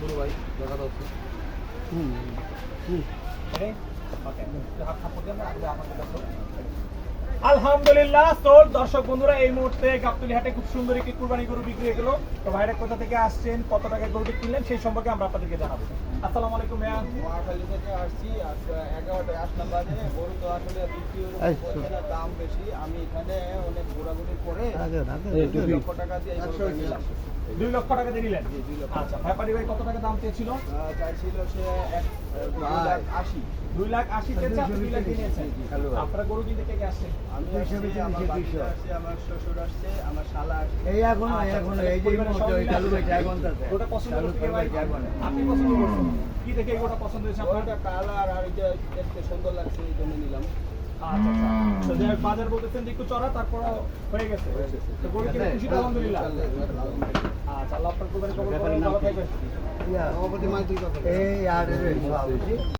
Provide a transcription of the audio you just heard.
ছোট ভাই দেখা যাচ্ছে আলহামদুলিল্লাহ সোল দর্শক বন্ধুরা এই মুহূর্তে গাবতলি হাটে খুব সুন্দর একটি কুরবানি গরু বিক্রি হয়ে গেল। তো ভাইরা কোথা থেকে আসছেন কত টাকা গরুটি কিনলেন সেই সম্পর্কে আমরা আপনাদেরকে জানাব। আসসালামু আলাইকুম ভাইয়া। মহাখালী থেকে আসছি এগারোটায় আসলাম বাজে গরু তো আসলে বিক্রি দাম বেশি। আমি এখানে অনেক ঘোরাঘুরি করে লক্ষ টাকা দিয়ে দুই লক্ষ টাকা দিয়ে নিলেন। আচ্ছা ব্যাপারী ভাই কত টাকা দাম চেয়েছিল? চাইছিল সে আশি দুই লাখ আশি চেয়েছে আপনি দুই লাখ নিয়েছেন। আপনারা গরু কিনতে কে কে আসছেন আমি আসছি আমার বাচ্চা আসছে আমার শ্বশুর আসছে আমার শালা আসছে। এই এখন আচ্ছা, এখন এই যে চালু হয়েছে এখন তাতে গোটা পছন্দ করতে কে ভাই? আপনি পছন্দ করছেন? কি দেখে গোটা পছন্দ হয়েছে আপনার? কালার আর এটা দেখতে সুন্দর লাগছে এই জন্য নিলাম। আচ্ছা আচ্ছা। বাজার বলতেছেন যে একটু চড়া তারপর হয়ে গেছে। আলহামদুলিল্লাহ। আচ্ছা আল্লাহ আপনার কোরবানি কবুল করুন ভালো থাকবেন ইয়া, এই আর এই সব।